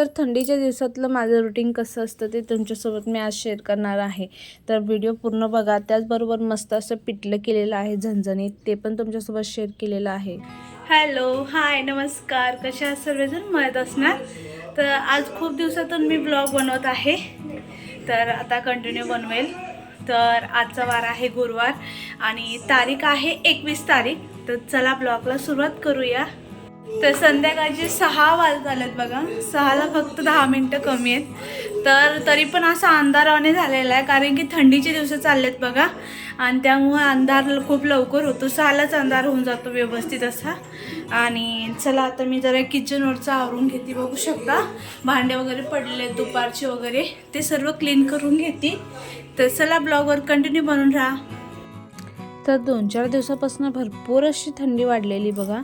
तर थंडीच्या दिवसातलं माझं रुटीन कसं असतं ते तुमच्यासोबत मी आज शेअर करणार आहे. तर व्हिडिओ पूर्ण बघा. त्याचबरोबर मस्त असं पिठलं केलेलं आहे झणझणीत. ते पण तुमच्यासोबत शेअर केलेलं आहे. हॅलो हाय नमस्कार. कशा आहात सर्वजण मळत असणार? तर आज खूप दिवसातून मी ब्लॉग बनवत आहे. तर आता कंटिन्यू बनवेल. तर आजचा वार आहे गुरुवार आणि तारीख आहे एकवीस तारीख. तर चला ब्लॉगला सुरुवात करूया. तर संध्याकाळचे सहा वाजत आलेत बघा. सहाला फक्त दहा मिनटं कमी आहेत. तर तरी पण असा अंधाराने झालेला आहे कारण की थंडीचे दिवस चाललेत बघा. आणि त्यामुळे अंधार खूप लवकर होतो. सहालाच अंधार होऊन जातो व्यवस्थित असा. आणि चला आता मी जरा किचनवरचं आवरून घेते बघू शकता. भांडे वगैरे पडले आहेत दुपारचे वगैरे. ते सर्व क्लीन करून घेते. तर चला ब्लॉगवर कंटिन्यू बनून राहा. तर दोन चार दिवसापासून भरपूर अशी थंडी वाढलेली बघा.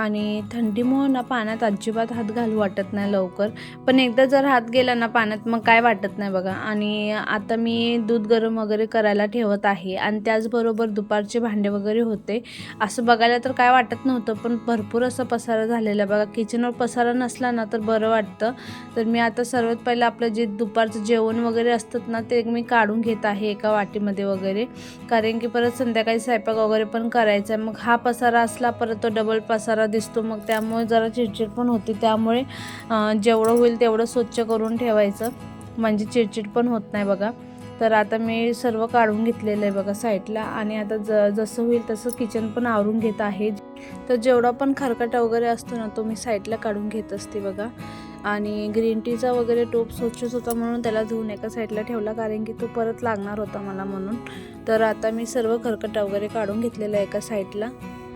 आणि थंडीमुळं ना पाण्यात अजिबात हात घालू वाटत नाही लवकर. पण एकदा जर हात गेला ना पाण्यात मग काय वाटत नाही बघा. आणि आता मी दूध गरम वगैरे करायला ठेवत आहे आणि त्याचबरोबर दुपारचे भांडे वगैरे होते. असं बघायला तर काय वाटत नव्हतं पण भरपूर असं पसारा झालेला बघा. किचनवर पसारा नसला ना तर बरं वाटतं. तर मी आता सर्वात पहिलं आपलं जे दुपारचं जेवण वगैरे असतात ना ते मी काढून घेत आहे एका वाटीमध्ये वगैरे. कारण की परत संध्याकाळी स्वयंपाक वगैरे पण करायचा आहे. मग हा पसारा असला परत तो डबल पसारा दिसतो. मग त्यामुळे जरा चिडचिड पण होती. त्यामुळे जेवढं होईल तेवढं स्वच्छ करून ठेवायचं. म्हणजे चिडचिड पण होत नाही बघा. तर आता मी सर्व काढून घेतलेलं आहे बघा साईडला. आणि आता ज जसं होईल तसं किचन पण आवरून घेत आहे. तर जेवढा पण खरकटा वगैरे असतो ना तो मी साईडला काढून घेत असते बघा. आणि ग्रीन टीचा वगैरे टोप स्वच्छच होता म्हणून त्याला धुवून एका साईडला ठेवला. कारण की तो परत लागणार होता मला म्हणून. तर आता मी सर्व खरकटा वगैरे काढून घेतलेला आहे एका साईडला.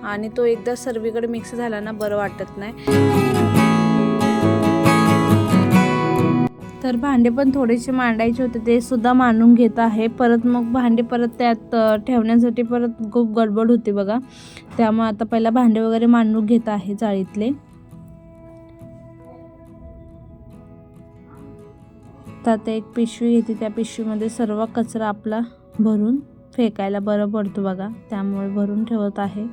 आणि तो एकदा सर्वीकडे मिक्स झाला ना बरं वाटत नाही. तर भांडे पण थोडेसे मांडायचे होते ते सुद्धा मांडून घेत आहे. परत मग भांडे परत त्यात ठेवण्यासाठी परत खूप गडबड होती बघा. त्यामुळे आता पहिला भांडे वगैरे मांडून घेत आहे जाळीतले तर आता एक पिशवी घेते त्या पिशवीमध्ये सर्व कचरा आपला भरून. फेकायला बरं पडतो बघा. त्यामुळे भरून ठेवत आहे.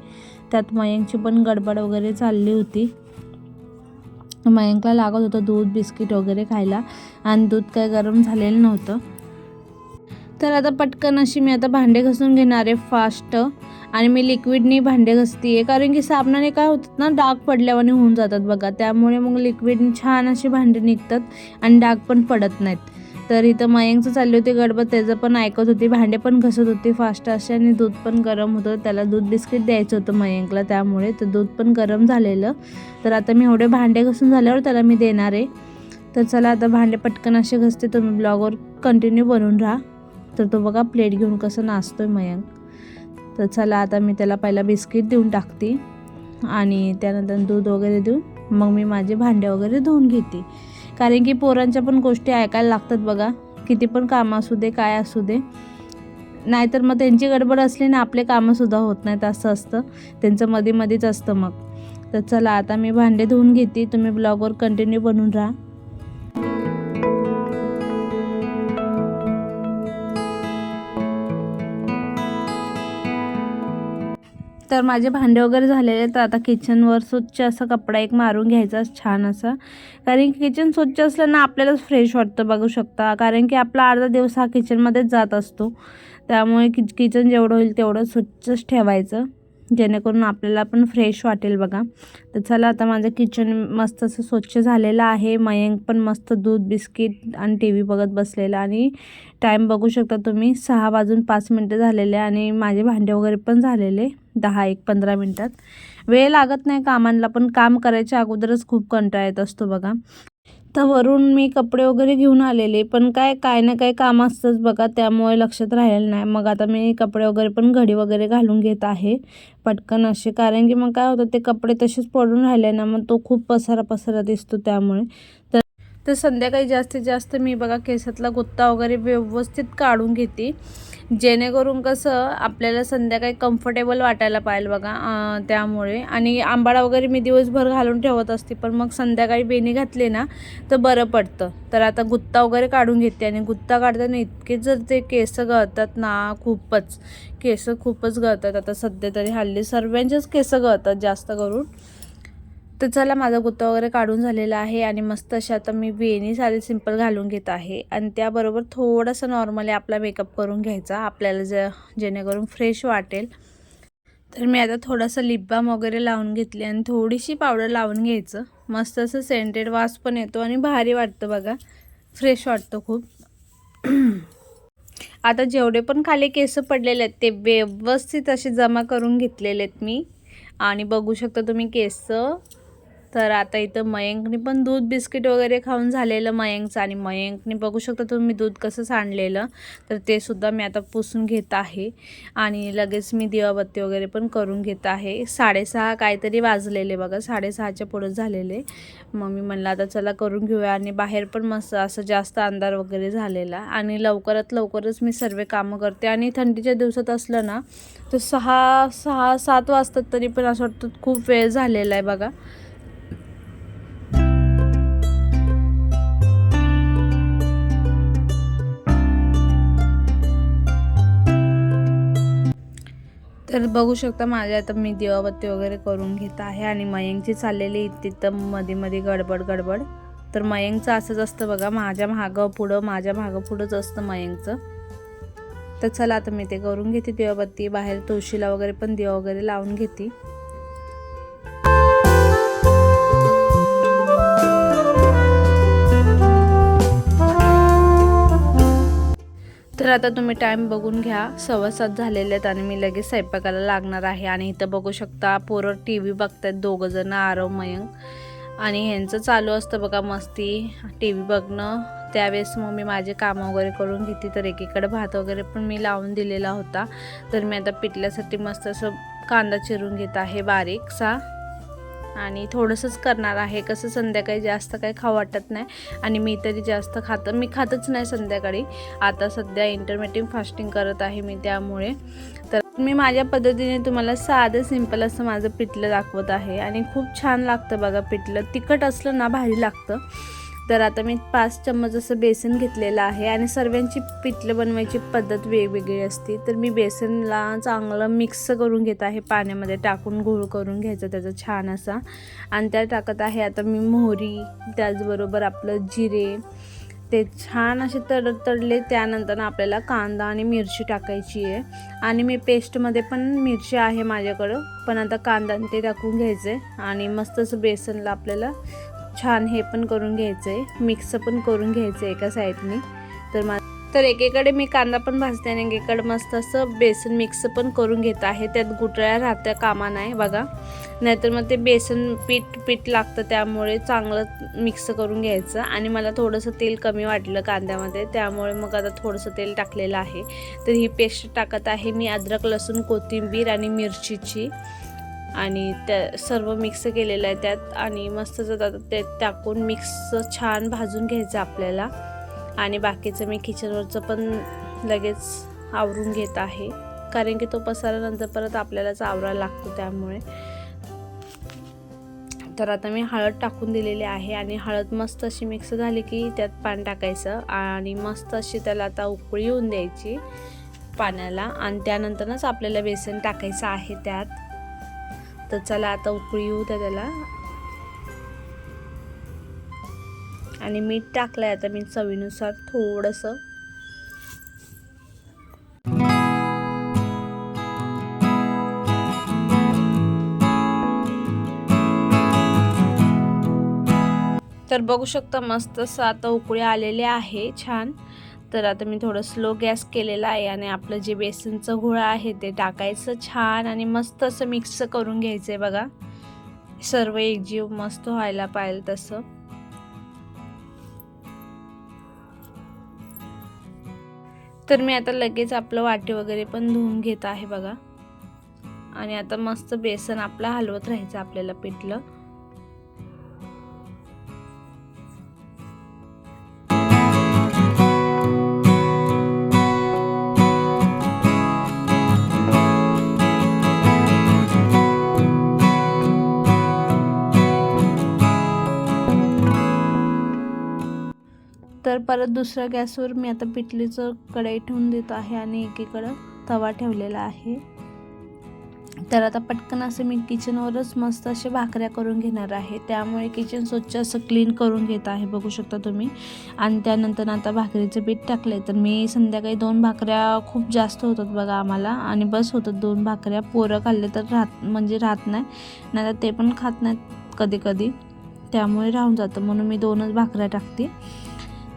त्यात मयंकची पण गडबड वगैरे चालली होती. मयंकला लागत होतं दूध बिस्किट वगैरे खायला. आणि दूध काय गरम झालेलं नव्हतं. तर आता पटकन अशी मी आता भांडे घासून घेणार आहे फास्ट. आणि मी लिक्विडनी भांडे घसती आहे कारण की साबणाने काय होतात ना डाग पडल्यावाने होऊन जातात बघा. त्यामुळे मग लिक्विडनी छान अशी भांडे निघतात आणि डाग पण पडत नाहीत. तर इथं मयंकचं चालली होती गडबड त्याचं पण ऐकत होती. भांडे पण घसत होती फास्ट असे आणि दूध पण गरम होतं. त्याला दूध बिस्किट द्यायचं होतं मयंकला त्यामुळे. तर दूध पण गरम झालेलं. तर आता मी एवढे भांडे घसून झाल्यावर त्याला मी देणार आहे. तर चला आता भांडे पटकन असे घसते. तुम्ही ब्लॉगवर कंटिन्यू बनवून राहा. तर तो बघा प्लेट घेऊन कसं नाचतोय मयंक. तर चला आता मी त्याला पहिला बिस्किट देऊन टाकते. आणि त्यानंतर दूध वगैरे देऊन मग मी माझे भांडे वगैरे धुवून घेते. कारण की पोरांच्या पण गोष्टी ऐकायला लागतात बघा. किती पण कामं असू दे काय असू दे. नाहीतर मग त्यांची गडबड असली ना आपले कामंसुद्धा होत नाहीत असं असतं. त्यांचं मध्ये मध्येच असतं मग. तर चला आता मी भांडे धुवून घेते. तुम्ही ब्लॉगवर कंटिन्यू बनून राहा. तर माझे भांडे वगैरे झालेले तर आता किचनवर स्वच्छ असा कपडा एक मारून घ्यायचा छान असा. कारण की किचन स्वच्छ असलं ना आपल्यालाच फ्रेश वाटतं बघू शकता. कारण की आपला अर्धा दिवस हा किचनमध्येच जात असतो. त्यामुळे कि किचन जेवढं होईल तेवढं स्वच्छच ठेवायचं. जेणेकरून आपल्याला पण फ्रेश वाटेल बघा. तर चला आता माझं किचन मस्त असं स्वच्छ झालेलं आहे. मयंक पण मस्त दूध बिस्किट आणि टी व्ही बघत बसलेला आणि टाईम बघू शकता तुम्ही. सहा वाजून पाच मिनटं झालेले आणि माझे भांडे वगैरे पण झालेले दहा एक पंधरा मिनटात. वेळ लागत नाही कामांना पण काम करायच्या अगोदरच खूप कंटाळा येत असतो बघा. तर वरून मी कपडे वगैरे घेऊन आलेले पण काय काय ना काय काम असतंच बघा त्यामुळे लक्षात राहिलेलं नाही. मग आता मी कपडे वगैरे पण घडी वगैरे घालून घेत आहे पटकन असे. कारण की मग काय होतं ते कपडे तसेच पडून राहिले ना मग तो खूप पसारा पसारा दिसतो त्यामुळे. तर तर संध्याकाळी जास्तीत जास्त मी बघा केसातला गुत्ता वगैरे व्यवस्थित काढून घेते. जेणेकरून कसं आपल्याला संध्याकाळी कम्फर्टेबल वाटायला पाहिजे बघा त्यामुळे. आणि आंबाडा वगैरे मी दिवसभर घालून ठेवत असते पण मग संध्याकाळी बेणी घातले ना तर बरं पडतं. तर आता गुत्ता वगैरे काढून घेते आणि गुत्ता काढताना इतके जर ते केस गळतात ना खूपच. केस खूपच गळतात. आता सध्या तरी हल्ली सर्वांचेच केस गळतात जास्त करून. तर चला माझा गुत्ता वगैरे काढून झालेला आहे आणि मस्त अशा आता मी वेणी साधी सिंपल घालून घेत आहे. आणि त्याबरोबर थोडंसं नॉर्मली आपला मेकअप करून घ्यायचा आपल्याला ज जेणेकरून फ्रेश वाटेल. तर मी आता थोडासा लिप बाम वगैरे लावून घेतली आणि थोडीशी पावडर लावून घ्यायचं. मस्त असं सेंटेड वास पण येतो आणि भारी वाटतं बघा. फ्रेश वाटतं खूप. आता जेवढे पण खाली केस पडलेले आहेत ते व्यवस्थित असे जमा करून घेतलेले आहेत मी. आणि बघू शकता तुम्ही केस. तर आता इथं मयंकने पण दूध बिस्किट वगैरे खाऊन झालेलं मयंकचं आणि मयंकने बघू शकता तुम्ही दूध कसं सांडलेलं. तर ते सुद्धा मी आता पुसून घेत आहे. आणि लगेच मी दिवाबत्ती वगैरे पण करून घेत आहे. साडेसहा काहीतरी वाजलेले बघा साडेसहाच्या पुढं झालेले. मग मी म्हणलं आता चला करून घेऊया. आणि बाहेर पण मस्त असं जास्त अंधार वगैरे झालेला. आणि लवकरात लवकरच मी सर्व कामं करते. आणि थंडीच्या दिवसात असलं ना तर सहा सहा सात वाजतात तरी पण असं वाटतं खूप वेळ झालेला आहे बघा. तर बघू शकता माझ्या आता मी दिवाबत्ती वगैरे करून घेत आहे आणि मयंकची चाललेली तिथं मध्ये मध्ये गडबड गडबड. तर मयंकचं असंच असतं बघा माझ्या मागं पुढं माझ्या मागं पुढंच असतं मयंकचं. तर चला आता मी ते करून घेते दिवाबत्ती. बाहेर तुळशीला वगैरे पण दिवा वगैरे लावून घेते. तर आता तुम्ही टाईम बघून घ्या. सव्वा सात झालेले आहेत आणि मी लगेच स्वयंपाकाला लागणार आहे. आणि इथं बघू शकता पोरं टी व्ही बघतायत दोघं जण आरव मयंक. आणि ह्यांचं चालू असतं बघा मस्ती. टी व्ही बघणं. त्यावेळेस मग मी माझे कामं वगैरे करून घेते. तर एकीकडे भात वगैरे पण मी लावून दिलेला होता. तर मी आता पिठल्यासाठी मस्त असं कांदा चिरून घेत आहे बारीकसा. आणि थोडंसंच करणार आहे. कसं संध्याकाळी जास्त काही खाऊ वाटत नाही आणि मी तरी जास्त खातं मी खातच नाही संध्याकाळी. आता सध्या इंटरमिटिंग फास्टिंग करत आहे मी त्यामुळे. तर मी माझ्या पद्धतीने तुम्हाला साधं सिंपल असं माझं पिठलं दाखवत आहे. आणि खूप छान लागतं बघा पिठलं. तिखट असलं ना भारी लागतं. तर आता मी पाच चम्मच असं बेसन घेतलेलं आहे आणि सर्वांची पिठलं बनवायची पद्धत वेगवेगळी असते. तर मी बेसनला चांगलं मिक्स करून घेत आहे. पाण्यामध्ये टाकून घोळ करून घ्यायचं त्याचा छान असा. आणि त्या टाकत आहे आता मी मोहरी त्याचबरोबर आपलं जिरे. ते छान असे तड तडले त्यानंतर आपल्याला कांदा आणि मिरची टाकायची आहे. आणि मी पेस्टमध्ये पण मिरची आहे माझ्याकडं. पण आता कांदा ते टाकून घ्यायचे आणि मस्त असं बेसनला आपल्याला छान हे पण करून घ्यायचं आहे मिक्स पण करून घ्यायचं आहे एका साईडने. तर मा तर एकीकडे मी कांदा पण भाजते आणि एकीकडे मस्त असं बेसन मिक्स पण करून घेत आहे. त्यात गुटळ्या राहत्या कामा नाही बघा. नाहीतर मग ते बेसन पीठ पीठ लागतं त्यामुळे चांगलं मिक्स करून घ्यायचं. आणि मला थोडंसं तेल कमी वाटलं कांद्यामध्ये. त्यामुळे मग आता थोडंसं तेल टाकलेलं आहे. तर ही पेस्ट टाकत आहे मी अद्रक लसूण कोथिंबीर आणि मिरचीची. आणि त्या सर्व मिक्स केलेलं आहे त्यात आणि मस्त जर ते टाकून मिक्स छान भाजून घ्यायचं आपल्याला. आणि बाकीचं मी किचनवरचं पण लगेच आवरून घेत आहे. कारण की तो पसारानंतर परत आपल्यालाच आवरायला लागतो त्यामुळे. तर आता मी हळद टाकून दिलेली आहे आणि हळद मस्त अशी मिक्स झाली की त्यात पाणी टाकायचं. आणि मस्त अशी त्याला आता उकळी येऊन द्यायची पाण्याला. आणि त्यानंतरच आपल्याला बेसन टाकायचं आहे त्यात. तर चला आता उकळी येऊ द्या त्याला. आणि मीठ टाकलं आहे आता मी चवीनुसार थोडंसं. तर बघू शकता मस्त असं आता उकळी आलेले आहे छान. तर आता मी थोडं स्लो गॅस केलेला आहे आणि आपलं जे बेसनचं घोळा आहे ते टाकायचं छान आणि मस्त असं मिक्स करून घ्यायचं आहे बघा. सर्व एकजीव मस्त व्हायला पाहिजे तसं. तर मी आता लगेच आपलं वाटे वगैरे पण धुवून घेत आहे बघा. आणि आता मस्त बेसन आपलं हलवत राहायचं आपल्याला पिठलं. तर परत दुसऱ्या गॅसवर मी आता पिठलीचं कढई ठेवून देत आहे आणि एकीकडं तवा ठेवलेला आहे. तर आता पटकन असं मी किचनवरच मस्त असे भाकऱ्या करून घेणार आहे. त्यामुळे किचन स्वच्छ असं क्लीन करून घेत आहे बघू शकता तुम्ही. आणि त्यानंतर आता भाकरीचं पीठ टाकले तर मी संध्याकाळी दोन भाकऱ्या खूप जास्त होतात बघा आम्हाला. आणि बस होतात दोन भाकऱ्या. पोरं खाल्ले तर राहत म्हणजे राहत नाही. नाही ते पण खात नाहीत कधी कधी. त्यामुळे राहून जातं. म्हणून मी दोनच भाकऱ्या टाकते.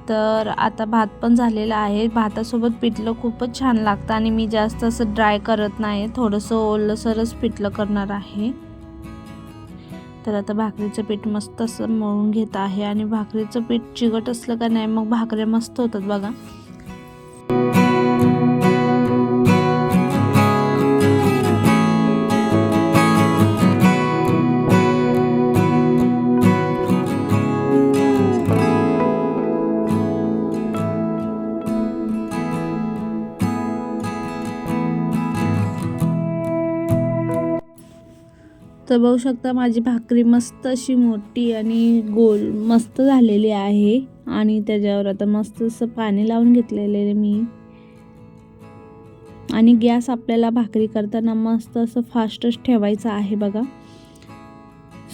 तर आता भात पण झालेला आहे. भातासोबत पिठलं खूपच छान लागतं आणि मी जास्त असं ड्राय करत नाही थोडंसं ओलसरच पिठलं करणार आहे. तर आता भाकरीचं पीठ मस्त असं मळून घेत आहे आणि भाकरीचं पीठ चिकट असलं का नाही मग भाकऱ्या मस्त होतात बघा. तर बघू शकता माझी भाकरी मस्त अशी मोठी आणि गोल मस्त झालेली आहे. आणि त्याच्यावर आता मस्त असं पाणी लावून घेतलेले आहे मी. आणि गॅस आपल्याला भाकरी करताना मस्त असं फास्टच ठेवायचं आहे बघा.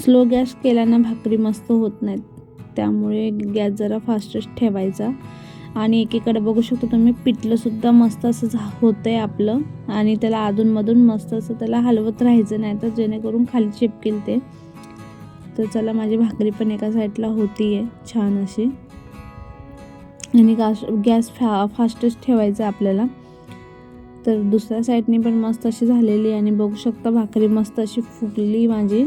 स्लो गॅस केल्यानं भाकरी मस्त होत नाहीत. त्यामुळे गॅस जरा फास्टच ठेवायचा. आणि एकीकडे बघू शकतो तुम्ही पिठलंसुद्धा मस्त असं झा होतं आहे आपलं. आणि त्याला अधूनमधून मस्त असं त्याला हलवत राहायचं नाही तर जेणेकरून खाली चिपकेल ते. तर चला माझी भाकरी पण एका साईडला होती आहे छान अशी. आणि गॅस गॅस फा फास्टच ठेवायचा आपल्याला. तर दुसऱ्या साईडने पण मस्त अशी झालेली आणि बघू शकता भाकरी मस्त अशी फुगली माझी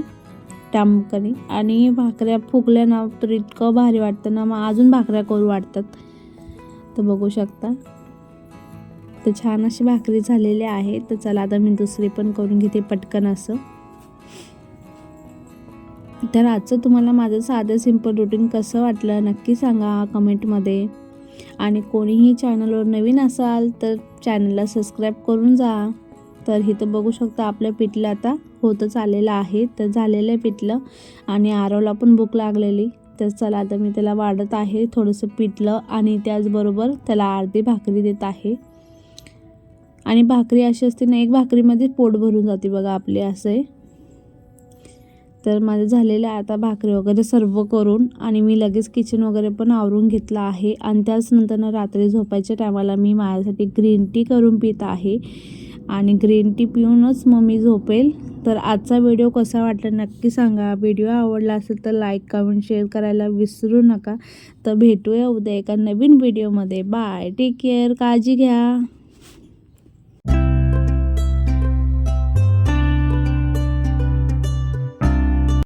टांबकरी आणि भाकऱ्या फुगल्या ना तर इतकं भारी वाटतं ना मग अजून भाकऱ्या करू वाटतात. तर बघू शकता. तर छान अशी भाकरी झालेली आहे. तर चला आता मी दुसरी पण करून घेते पटकन असं. तर आजचं तुम्हाला माझं साधं सिंपल रुटीन कसं वाटलं नक्की सांगा कमेंटमध्ये. आणि कोणीही चॅनलवर नवीन असाल तर चॅनलला सबस्क्राईब करून जा. तर इथं बघू शकता आपलं पिठलं आता होतच आलेलं आहे. तर झालेलं आहे पिठलं. आणि आरवला पण भूक लागलेली. तर चला आता मी त्याला वाढत आहे थोडंसं पिठलं आणि त्याचबरोबर त्याला अर्धी भाकरी देत आहे. आणि भाकरी अशी असते ना एक भाकरीमध्ये पोट भरून जाते बघा आपले असे. तर माझं झालेलं आहे आता भाकरी वगैरे सर्व करून आणि मी लगेच किचन वगैरे पण आवरून घेतलं आहे. आणि त्याच रात्री झोपायच्या टायमाला मी माझ्यासाठी ग्रीन टी करून पित आहे. आणि ग्रीन टी पिऊनच मग मी झोपेल. तर आजचा व्हिडिओ कसा वाटला नक्की सांगा. व्हिडिओ आवडला असेल तर लाईक कमेंट शेअर करायला विसरू नका. तर भेटूया उद्या एका नवीन व्हिडिओमध्ये. बाय टेक केअर काळजी घ्या.